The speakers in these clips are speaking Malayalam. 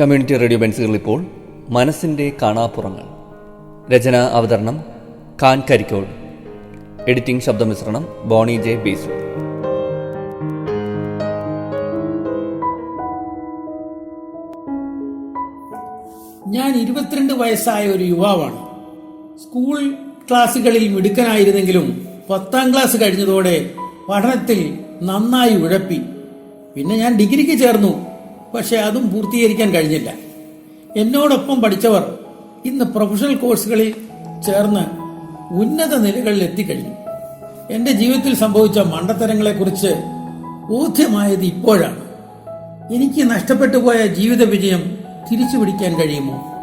കമ്മ്യൂണിറ്റി റേഡിയോ ബെൻസുകൾ ഇപ്പോൾ മനസ്സിന്റെ കാണാപ്പുറങ്ങൾ. രചന അവതരണം ഖാൻ കരിക്കോൾ. എഡിറ്റിംഗ് ശബ്ദമിശ്രണം ബോണി ജെ ബീസു. ഞാൻ ഇരുപത്തിരണ്ട് വയസ്സായ ഒരു യുവാവാണ്. സ്കൂൾ ക്ലാസ്സുകളിൽ മിടുക്കനായിരുന്നെങ്കിലും പത്താം ക്ലാസ് കഴിഞ്ഞതോടെ പഠനത്തിൽ നന്നായി ഉഴപ്പി. പിന്നെ ഞാൻ ഡിഗ്രിക്ക് ചേർന്നു. പക്ഷെ അതും പൂർത്തീകരിക്കാൻ കഴിഞ്ഞില്ല. എന്നോടൊപ്പം പഠിച്ചവർ ഇന്ന് പ്രൊഫഷണൽ കോഴ്സുകളിൽ ചേർന്ന് ഉന്നത നിലകളിൽ എത്തിക്കഴിഞ്ഞു. എന്റെ ജീവിതത്തിൽ സംഭവിച്ച മണ്ടത്തരങ്ങളെക്കുറിച്ച് ബോധ്യമായത് ഇപ്പോഴാണ്. എനിക്ക് നഷ്ടപ്പെട്ടു പോയ ജീവിത വിജയം തിരിച്ചു പിടിക്കാൻ കഴിയുമോ?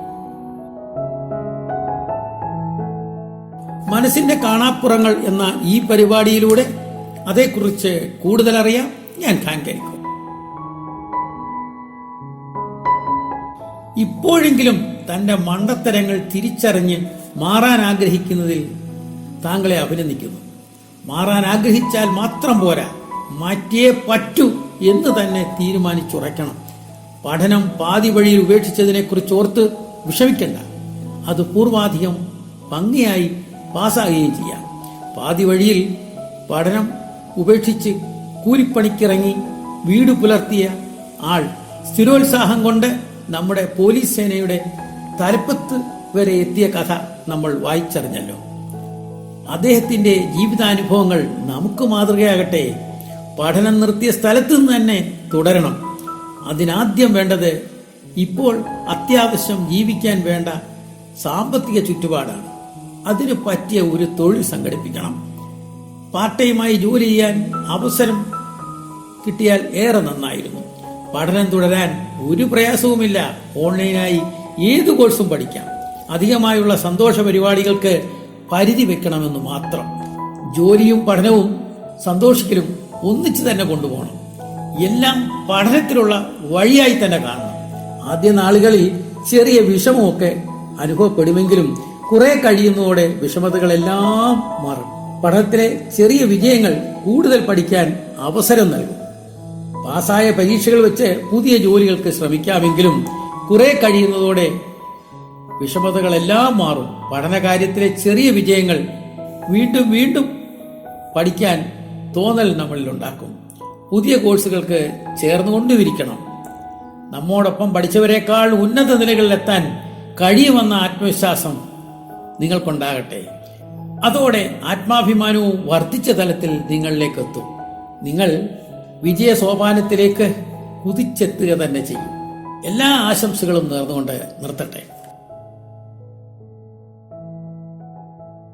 മനസ്സിന്റെ കാണാപ്പുറങ്ങൾ എന്ന ഈ പരിപാടിയിലൂടെ അതേക്കുറിച്ച് കൂടുതലറിയാം ഞാൻ ഖാൻ ഇപ്പോഴെങ്കിലും തന്റെ മണ്ടത്തരങ്ങൾ തിരിച്ചറിഞ്ഞ് മാറാൻ ആഗ്രഹിക്കുന്നതിൽ താങ്കളെ അഭിനന്ദിക്കുന്നു. മാറാൻ ആഗ്രഹിച്ചാൽ മാത്രം പോരാ മാറ്റിയേ പറ്റൂ എന്ന് തന്നെ തീരുമാനിച്ചുറയ്ക്കണം. പഠനം പാതി വഴിയിൽ ഉപേക്ഷിച്ചതിനെ കുറിച്ച് ഓർത്ത് വിഷമിക്കണ്ട. അത് പൂർവാധികം ഭംഗിയായി പാസ്സാകുകയും ചെയ്യാം. പാതി വഴിയിൽ പഠനം ഉപേക്ഷിച്ച് കൂലിപ്പണിക്കിറങ്ങി വീട് പുലർത്തിയ ആൾ സ്ഥിരോത്സാഹം കൊണ്ട് നമ്മുടെ പോലീസ് സേനയുടെ തലപ്പത്ത് വരെ എത്തിയ കഥ നമ്മൾ വായിച്ചറിഞ്ഞല്ലോ. അദ്ദേഹത്തിന്റെ ജീവിതാനുഭവങ്ങൾ നമുക്ക് മാതൃകയാകട്ടെ. പഠനം നിർത്തിയ സ്ഥലത്ത് നിന്ന് തന്നെ തുടരണം. അതിനാദ്യം വേണ്ടത് ഇപ്പോൾ അത്യാവശ്യം ജീവിക്കാൻ വേണ്ട സാമ്പത്തിക ചുറ്റുപാടാണ്. അതിന് പറ്റിയ ഒരു തൊഴിൽ സംഘടിപ്പിക്കണം. പാർട്ട് ടൈമായി ജോലി ചെയ്യാൻ അവസരം കിട്ടിയാൽ ഏറെ നന്നായിരുന്നു. പഠനം തുടരാൻ ഒരു പ്രയാസവുമില്ല. ഓൺലൈനായി ഏത് കോഴ്സും പഠിക്കാം. അധികമായുള്ള സന്തോഷ പരിപാടികൾക്ക് പരിധി വെക്കണമെന്ന് മാത്രം. ജോലിയും പഠനവും സന്തോഷിക്കലും ഒന്നിച്ചു തന്നെ കൊണ്ടുപോകണം. എല്ലാം പഠനത്തിലുള്ള വഴിയായി തന്നെ കാണണം. ആദ്യ നാളുകളിൽ ചെറിയ വിഷമമൊക്കെ അനുഭവപ്പെടുമെങ്കിലും കുറെ കഴിയുന്നതോടെ വിഷമതകളെല്ലാം മാറും. പഠനത്തിലെ ചെറിയ വിജയങ്ങൾ കൂടുതൽ പഠിക്കാൻ അവസരം നൽകും. പാസ്സായ പരീക്ഷകൾ വെച്ച് പുതിയ ജോലികൾക്ക് ശ്രമിക്കാമെങ്കിലും കുറെ കഴിയുന്നതോടെ വിഷമതകളെല്ലാം മാറും. പഠനകാര്യത്തിലെ ചെറിയ വിജയങ്ങൾ വീണ്ടും വീണ്ടും പഠിക്കാൻ തോന്നൽ നമ്മളിൽ ഉണ്ടാക്കും പുതിയ കോഴ്സുകൾക്ക് ചേർന്നുകൊണ്ടിരിക്കണം നമ്മോടൊപ്പം പഠിച്ചവരെക്കാൾ ഉന്നത നിലകളിലെത്താൻ കഴിയുമെന്ന ആത്മവിശ്വാസം നിങ്ങൾക്കുണ്ടാകട്ടെ. അതോടെ ആത്മാഭിമാനവും വർദ്ധിച്ച തലത്തിൽ നിങ്ങളിലേക്ക് എത്തും നിങ്ങൾ വിജയ സോപാനത്തിലേക്ക് കുതിച്ചെത്തുക തന്നെ ചെയ്യും. എല്ലാ ആശംസകളും നേർന്നുകൊണ്ട് നിർത്തട്ടെ.